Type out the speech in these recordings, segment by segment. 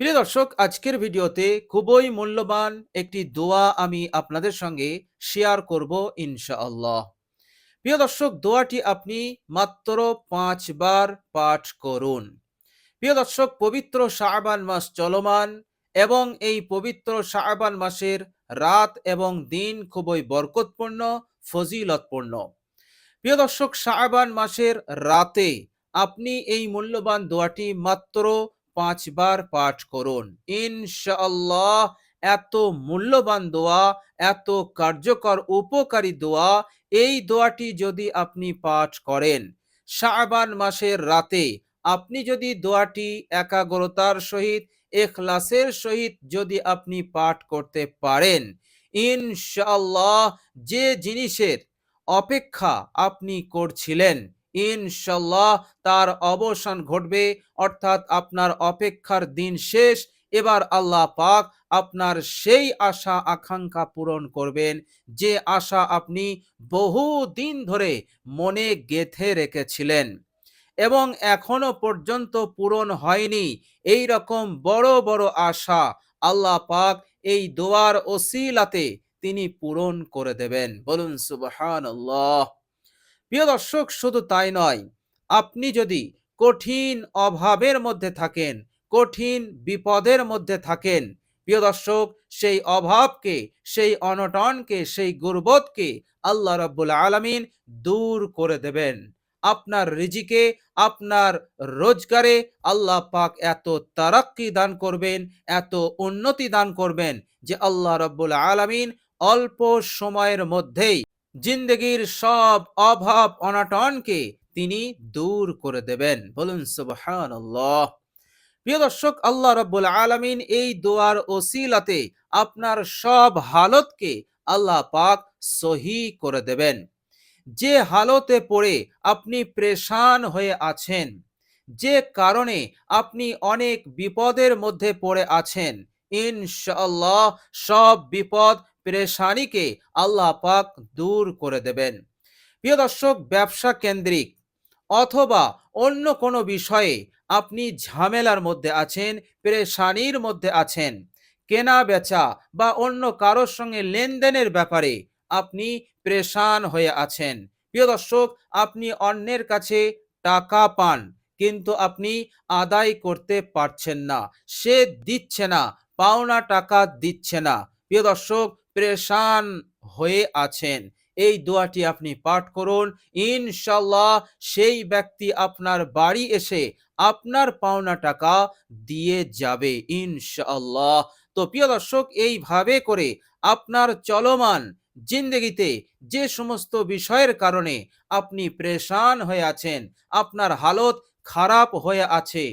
প্রিয় দর্শক, আজকের ভিডিওতে খুবই মূল্যবান একটি দোয়া আমি আপনাদের সঙ্গে শেয়ার করব ইনশাআল্লাহ। প্রিয় দর্শক, দোয়াটি আপনি মাত্র পাঁচবার পাঠ করুন। প্রিয় দর্শক, পবিত্র শাহবান মাস চলমান এবং এই পবিত্র শাহবান মাসের রাত এবং দিন খুবই বরকতপূর্ণ, ফজিলতপূর্ণ। প্রিয় দর্শক শাহবান মাসের রাতে আপনি এই মূল্যবান দোয়াটি মাত্র পাঁচবার পাঠ করুন। ইনশাআল্লাহ এত মূল্যবান দোয়া, এত কার্যকর, উপকারী দোয়া, এই দোয়াটি যদি আপনি পাঠ করেন শাহবান মাসের রাতে আপনি যদি দোয়াটি একাগ্রতার সহিত, এখলাসের সহিত যদি আপনি পাঠ করতে পারেন, ইনশাআল্লাহ যে জিনিসের অপেক্ষা আপনি করছিলেন ইনশাল্লাহ তার অবসান ঘটবে, অর্থাৎ আপনার অপেক্ষার দিন শেষ। এবার আল্লাহ পাক আপনার সেই আশা, আকাঙ্ক্ষা পূরণ করবেন, যে আশা আপনি বহু দিন ধরে মনে গেথে রেখেছিলেন। এবং এখনও পর্যন্ত পূরণ হয়নি। এই রকম বড় বড় আশা আল্লাহ পাক এই দোয়ার ওসিলাতে তিনি পূরণ করে দেবেন। বলুন সুবহান প্রিয় দর্শক, শুধু তাই নয়, আপনি যদি কঠিন অভাবের মধ্যে থাকেন, কঠিন বিপদের মধ্যে থাকেন, প্রিয় দর্শক, সেই অভাবকে, সেই অনটনকে, সেই গুরবতকে আল্লাহ রব্বুল আলমিন দূর করে দেবেন। আপনার রিজিকে, আপনার রোজগারে আল্লাহ পাক এত তারাক্কি দান করবেন, এত উন্নতি দান করবেন যে আল্লাহ রব্বুল আলমিন অল্প সময়ের মধ্যেই জিন্দগির সব অভাব অনাটনকে তিনি দূর করে দেবেন। বলুন সুবহান প্রিয় দর্শক, আল্লাহ রব্বুল আলমিন এই দোয়ার ওসিলাতে আপনার সব হালতকে আল্লাহ পাক সহি করে দেবেন। যে হালতে পড়ে আপনি প্রেশান হয়ে আছেন, যে কারণে আপনি অনেক বিপদের মধ্যে পড়ে আছেন, ইনশাআল্লাহ সব বিপদ পেরেশানিকে আল্লাহ পাক দূর করে দেবেন। প্রিয় দর্শক, ব্যবসা কেন্দ্রিক অথবা অন্য কোনো বিষয়ে আপনি ঝামেলার মধ্যে আছেন, পেরেশানির মধ্যে আছেন, কেনা বেচা বা অন্য কারোর সঙ্গে লেনদেনের ব্যাপারে আপনি প্রেশান হয়ে আছেন। প্রিয় দর্শক, আপনি অন্যের কাছে টাকা পান কিন্তু আপনি আদায় করতে পারছেন না, সে দিচ্ছে না, পাওনা টাকা দিচ্ছে না প্রিয় দর্শক, প্রেশান হয়ে আছেন। এই দোয়াটি আপনি পাঠ করুন। ইনশাল্লাহ সেই ব্যক্তি আপনার বাড়ি এসে আপনার পাওনা টাকা দিয়ে যাবে ইনশাল্লাহ তো প্রিয় দর্শক, এইভাবে করে আপনার চলমান জিন্দগিতে যে সমস্ত বিষয়ের কারণে আপনি প্রেশান হয়ে আছেন, আপনার হালত খারাপ হয়ে আছে,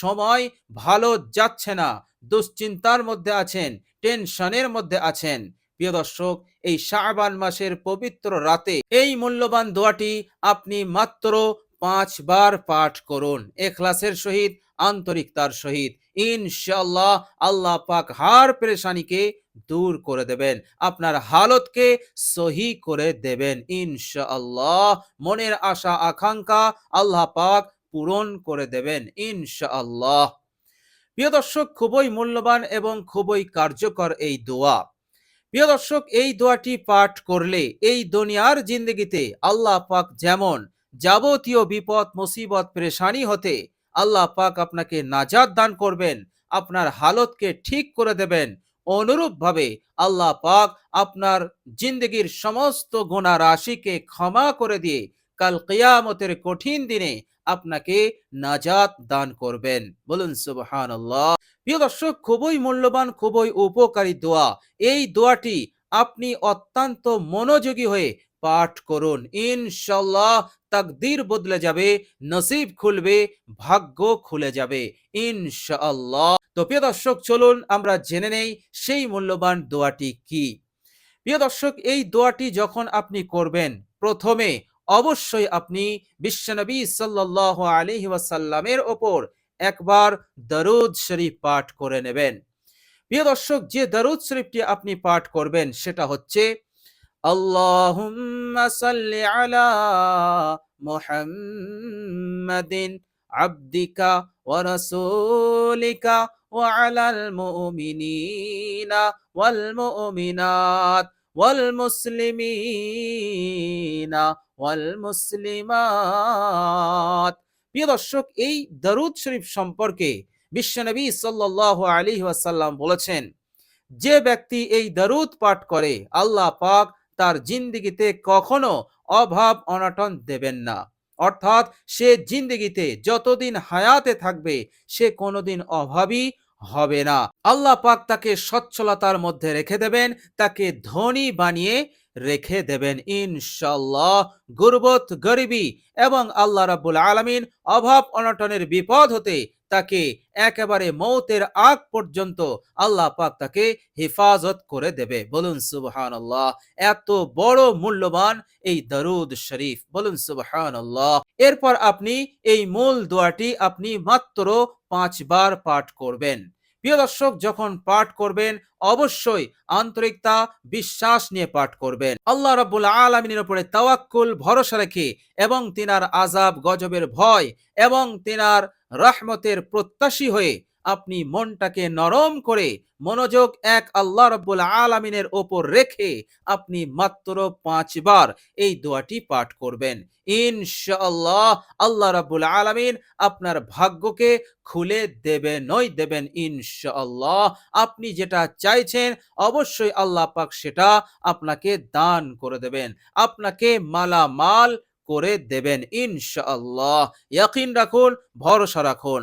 সময় ভালো যাচ্ছে না, দুশ্চিন্তার মধ্যে আছেন টেনশনের মধ্যে আছেন। প্রিয় দর্শক, এই শাহবান মাসের পবিত্র রাতে এই মূল্যবান দোয়াটি আপনি মাত্র পাঁচবার পাঠ করুন। এখলাসের সহিত, আন্তরিকতার সহিত। ইনশাল্লাহ আল্লাহ পাক হার পেরেশানিকে দূর করে দেবেন। আপনার হালতকে সহি করে দেবেন। ইনশাআল্লাহ মনের আশা, আকাঙ্ক্ষা আল্লাহ পাক পূরণ করে দেবেন। ইনশাআল্লাহ। প্রিয় দর্শক, খুবই মূল্যবান এবং খুবই কার্যকর এই দোয়া। প্রিয় দর্শক, এই দোয়াটি পাঠ করলে এই দুনিয়ার জিন্দগিতে আল্লাহ পাক যেমন যাবতীয় বিপদ, মুসিবত, পরেশানি হতে আল্লাহ পাক আপনাকে নাজাদ দান করবেন, আপনার হালতকে ঠিক করে দেবেন, অনুরূপভাবে আল্লাহ পাক আপনার জিন্দগির সমস্ত গোনা রাশিকে ক্ষমা করে দিয়ে কাল কিয়ামতের কঠিন দিনে আপনাকে নাজাত দান করবেন। বলুন সুবহান আল্লাহ প্রিয় দর্শক, খুবই মূল্যবান, খুবই উপকারী দোয়া। এই দোয়াটি আপনি অত্যন্ত মনোযোগী হয়ে পাঠ করুন। ইনশাল্লাহ তাকদির বদলে যাবে, নসিব খুলবে, ভাগ্য খুলে যাবে। ইনশাআল্লাহ। তো প্রিয় দর্শক, চলুন আমরা জেনে নেই সেই মূল্যবান দোয়াটি কি। প্রিয় দর্শক, এই দোয়াটি যখন আপনি করবেন, প্রথমে অবশ্যই আপনি বিশ্বনবী সাল্লাহ আলি ওয়াসাল্লামের ওপর একবার দরুদ শরীফ পাঠ করে নেবেন। প্রিয় দর্শক, যে দরুদ শরীফটি আপনি পাঠ করবেন সেটা হচ্ছে, আল্লাহুম্মা والمسلمين والمسلمات প্রিয় দর্শক এই দরুদ শরীফ সম্পর্কে বিশ্বনবী সাল্লাল্লাহু আলাইহি ওয়াসাল্লাম বলেছেন যে ব্যক্তি এই দরুদ পাঠ করে আল্লাহ পাক তার জিন্দিগিতে কখনো অভাব অনটন দেবেন না অর্থাৎ সে জিন্দিগিতে যতদিন হায়াতে থাকবে সে কোনোদিন অভাবী হবে না। আল্লাহ পাক তাকে সচ্ছলতার মধ্যে রেখে দেবেন তাকে ধনী বানিয়ে রেখে দেবেন। ইনশাল্লাহ গুরবত গরিবি এবং আল্লাহ রাবুল আলামিন অভাব অনটনের বিপদ হতে তাকে একেবারে মৌতের আগ পর্যন্ত আল্লাহ পাক তাকে হেফাজত করে দেবে। বলুন সুবহানাল্লাহ। এত বড় মূল্যবান এই দরুদ শরীফ। বলুন সুবহানাল্লাহ। এরপর আপনি এই মূল দোয়াটি আপনি মাত্র পাঁচবার পাঠ করবেন। প্রিয় দর্শক, যখন পাঠ করবেন, অবশ্যই আন্তরিকতা, বিশ্বাস নিয়ে পাঠ করবেন। আল্লাহ রব্বুল আলমিনের উপরে তাওয়াক্কুল, ভরসা রেখে এবং তিনার আজাব গজবের ভয় এবং তিনার রহমতের প্রত্যাশী হয়ে আপনি মনটাকে নরম করে মনোযোগ এক আল্লাহ রাব্বুল আলামিনের ওপর রেখে আপনি মাত্র পাঁচবার এই দোয়াটি পাঠ করবেন। ইনশাআল্লাহ আল্লাহ রাব্বুল আলামিন আপনার ভাগ্যকে খুলে দেবেন নই দেবেন ইনশাআল্লাহ। আপনি যেটা চাইছেন অবশ্যই আল্লাহ পাক সেটা আপনাকে দান করে দেবেন, আপনাকে মালামাল করে দেবেন ইনশাআল্লাহ। ইয়াকিন রাখুন, ভরসা রাখুন।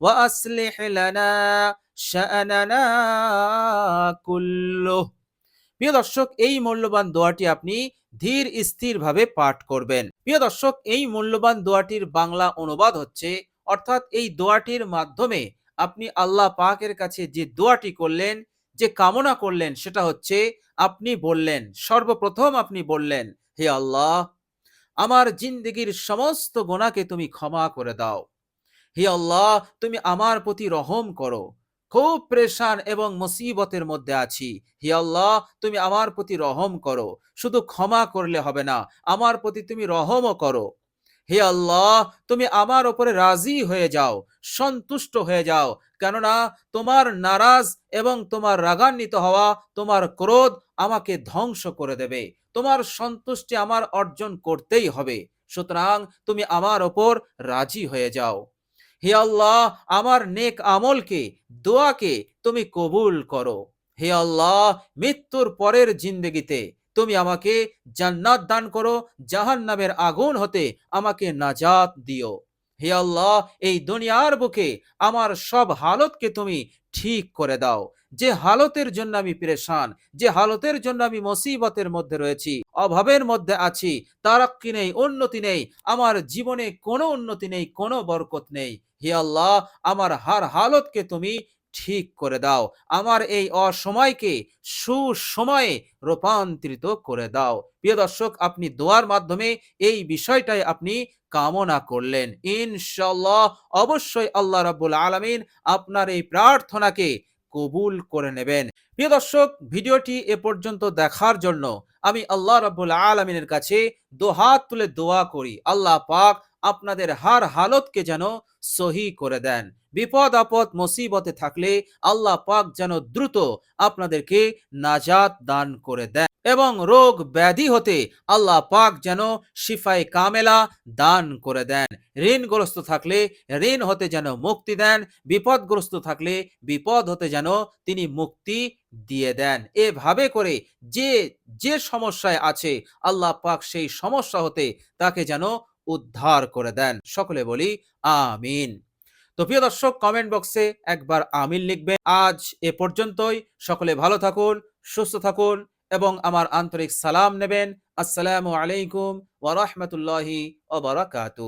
وأصلح لنا شأننا كله প্রিয় দর্শক এই মূল্যবান দোয়াটি আপনি ধীর স্থিরভাবে পাঠ করবেন প্রিয় দর্শক এই মূল্যবান দোয়াটির বাংলা অনুবাদ হচ্ছে অর্থাৎ এই দোয়াটির মাধ্যমে আপনি আল্লাহ পাকের কাছে যে দোয়াটি করলেন যে কামনা করলেন সেটা হচ্ছে আপনি বললেন সর্বপ্রথম আপনি বললেন হে আল্লাহ আমার জিন্দগির সমস্ত গোনাকে তুমি ক্ষমা করে দাও হে আল্লাহ, তুমি আমার প্রতি রহম করো। খুব প্রেশান এবং মুসিবতের মধ্যে আছি। হে আল্লাহ, তুমি আমার প্রতি রহম করো। শুধু ক্ষমা করলে হবে না, আমার প্রতি তুমি রহমও করো। হে আল্লাহ, তুমি আমার ওপরে রাজি হয়ে যাও, সন্তুষ্ট হয়ে যাও। কেননা, তোমার নারাজ এবং তোমার রাগান্বিত হওয়া, তোমার ক্রোধ আমাকে ধ্বংস করে দেবে। তোমার সন্তুষ্টি আমার অর্জন করতেই হবে। সুতরাং তুমি আমার ওপর রাজি হয়ে যাও। হে আল্লাহ, আমার নেক আমলকে, দোয়াকে তুমি কবুল করো। হে আল্লাহ, মৃত্যুর পরের জিন্দগিতে তুমি আমাকে জান্নাত দান করো জাহান নামের আগুন হতে আমাকে নাজাত দিও। হে আল্লাহ, এই দুনিয়ার বুকে আমার সব হালতকে তুমি ঠিক করে দাও। যে হালতের জন্য আমি পেরেশান, যে হালতের জন্য আমি মুসিবতের মধ্যে রয়েছি, অভাবের মধ্যে আছি, তারাক্কি নেই, উন্নতি নেই, আমার জীবনে কোনো উন্নতি নেই, কোনো বরকত নেই। হে আল্লাহ, আমার হার হালতকে তুমি ঠিক করে দাও, আমার এই অসময়কে সুসময়ে রূপান্তরিত করে দাও। প্রিয় দর্শক, আপনি দোয়ার মাধ্যমে এই বিষয়টাই আপনি কামনা করলেন। ইনশাল্লাহ অবশ্যই আল্লাহ রাব্বুল আলামিন আপনার এই প্রার্থনাকে কবুল করে নেবেন। প্রিয় দর্শক, ভিডিওটি এ পর্যন্ত দেখার জন্য আমি আল্লাহ রাব্বুল আলমিনের কাছে দোহাত তুলে দোয়া করি। আল্লাহ পাক আপনাদের হার হালতকে যেন সহি করে দেন। বিপদ, আপদ, মুসিবতে থাকলে আল্লাহ পাক যেন দ্রুত আপনাদেরকে নাজাত দান করে দেন এবং রোগ ব্যাধি হতে আল্লাহ পাক যেন শিফাই কামেলা দান করে দেন। ঋণগ্রস্ত থাকলে ঋণ হতে যেন মুক্তি দেন, বিপদগ্রস্ত থাকলে বিপদ হতে যেন তিনি মুক্তি দিয়ে দেন। এভাবে করে যে যে সমস্যায় আছে আল্লাহ পাক সেই সমস্যা হতে তাকে যেন উদ্ধার করে দেন। সকলে বলি, আমিন। তো প্রিয় দর্শক কমেন্ট বক্সে একবার আমিন লিখবেন। আজ এ পর্যন্তই। সকলে ভালো থাকুন, সুস্থ থাকুন এবং আমার আন্তরিক সালাম নেবেন। আসসালামু আলাইকুম ওয়া বারাকাতুহু।